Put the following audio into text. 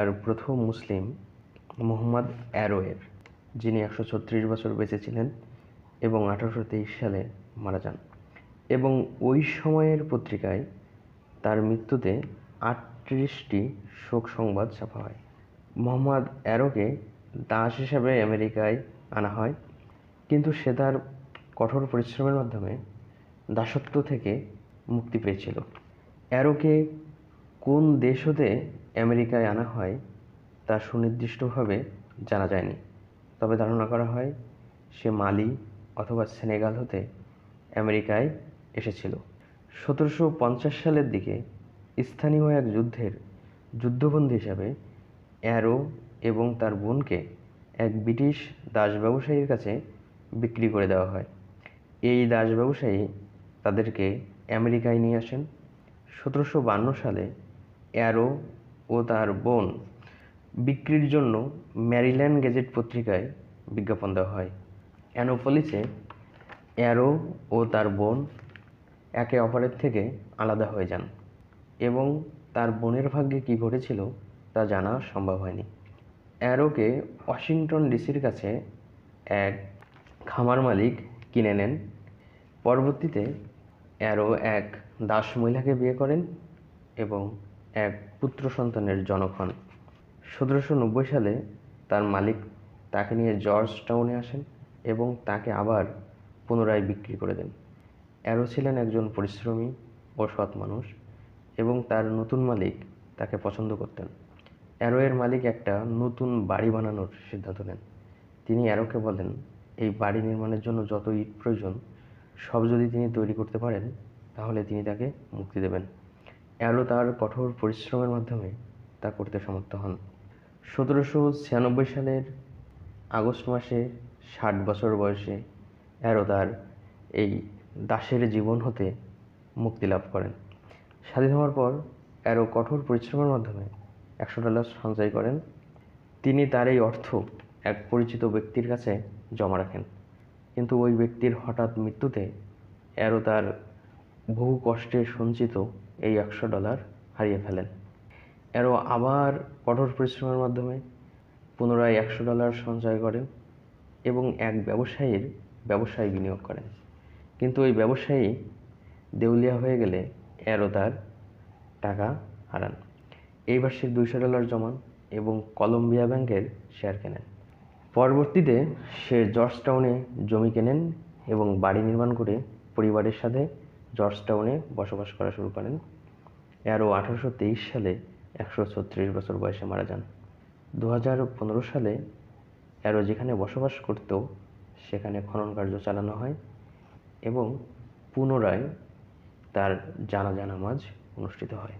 আর প্রথম মুসলিম মোহাম্মদ অ্যারোয়ের, যিনি একশো ছত্রিশ বছর বেঁচে ছিলেন এবং আঠারোশো তেইশ সালে মারা যান। এবং ওই সময়ের পত্রিকায় তার মৃত্যুতে আটত্রিশটি শোক সংবাদ ছাপা হয়। মোহাম্মদ অ্যারোকে দাস হিসাবে আমেরিকায় আনা হয়, কিন্তু সে তার কঠোর পরিশ্রমের মাধ্যমে দাসত্ব থেকে মুক্তি পেয়েছিল। অ্যারোকে কোন দেশ হতে আমেরিকায় আনা হয়, তা সুনির্দিষ্টভাবে জানা যায়নি। তবে ধারণা করা হয়, সে মালি অথবা সেনেগাল হতে আমেরিকায় এসেছিল। সতেরোশো পঞ্চাশ সালের দিকে স্থানীয় এক যুদ্ধের যুদ্ধবন্দী হিসাবে অ্যারো এবং তার বোনকে এক ব্রিটিশ দাস ব্যবসায়ীর কাছে বিক্রি করে দেওয়া হয়। এই দাস ব্যবসায়ী তাদেরকে আমেরিকায় নিয়ে আসেন। সতেরোশো বান্ন সালে অ্যারো ও তার বোন বিক্রির জন্য ম্যারিল্যান্ড গেজেট পত্রিকায় বিজ্ঞাপন দেওয়া হয়। অ্যানোপলিসে অ্যারো ও তার বোন একে অপরের থেকে আলাদা হয়ে যান এবং তার বোনের ভাগ্যে কী ঘটেছিল তা জানা সম্ভব হয়নি। অ্যারোকে ওয়াশিংটন ডিসির কাছে এক খামার মালিক কিনে নেন। পরবর্তীতে অ্যারো এক দাস মহিলাকে বিয়ে করেন এবং এক পুত্র সন্তানের জনক হন। সতেরোশো নব্বই সালে তার মালিক তাকে নিয়ে জর্জ টাউনে আসেন এবং তাকে আবার পুনরায় বিক্রি করে দেন। অ্যারো ছিলেন একজন পরিশ্রমী ও সৎ মানুষ এবং তার নতুন মালিক তাকে পছন্দ করতেন। অ্যারো এর মালিক একটা নতুন বাড়ি বানানোর সিদ্ধান্ত নেন। তিনি অ্যারোকে বলেন, এই বাড়ি নির্মাণের জন্য যত ইট প্রয়োজন, সব যদি তিনি তৈরি করতে পারেন, তাহলে তিনি তাকে মুক্তি দেবেন। অ্যারো তার কঠোর পরিশ্রমের মাধ্যমে তা করতে সমর্থ হন। সতেরোশো ছিয়ানব্বই সালের আগস্ট মাসে ষাট বছর বয়সে অ্যারো তার এই দাসের জীবন হতে মুক্তি লাভ করেন। স্বাধীন হওয়ার পর অ্যারো কঠোর পরিশ্রমের মাধ্যমে একশো ডলার সঞ্চয় করেন। তিনি তার এই অর্থ এক পরিচিত ব্যক্তির কাছে জমা রাখেন। কিন্তু ওই ব্যক্তির হঠাৎ মৃত্যুতে অ্যারো তার বহু কষ্টে সঞ্চিত এই একশো ডলার হারিয়ে ফেলেন। অ্যারো আবার কঠোর পরিশ্রমের মাধ্যমে পুনরায় একশো ডলার সঞ্চয় করেন এবং এক ব্যবসায়ীর ব্যবসায় বিনিয়োগ করেন। কিন্তু ওই ব্যবসায়ী দেউলিয়া হয়ে গেলে অ্যারো তার টাকা হারান। এইবার সে দুইশো ডলার জমান এবং কলম্বিয়া ব্যাংকের শেয়ার কেনেন। পরবর্তীতে সে জর্জ টাউনে জমি কেনেন এবং বাড়ি নির্মাণ করে পরিবারের সাথে জর্জ টাউনে বসবাস করা শুরু করেন। অ্যারো আঠারোশো তেইশ সালে একশো ছত্রিশ বছর বয়সে মারা যান। দু পনেরো সালে অ্যারো যেখানে বসবাস করত, সেখানে খনন কার্য চালানো হয় এবং পুনরায় তার জানাজা নামাজ অনুষ্ঠিত হয়।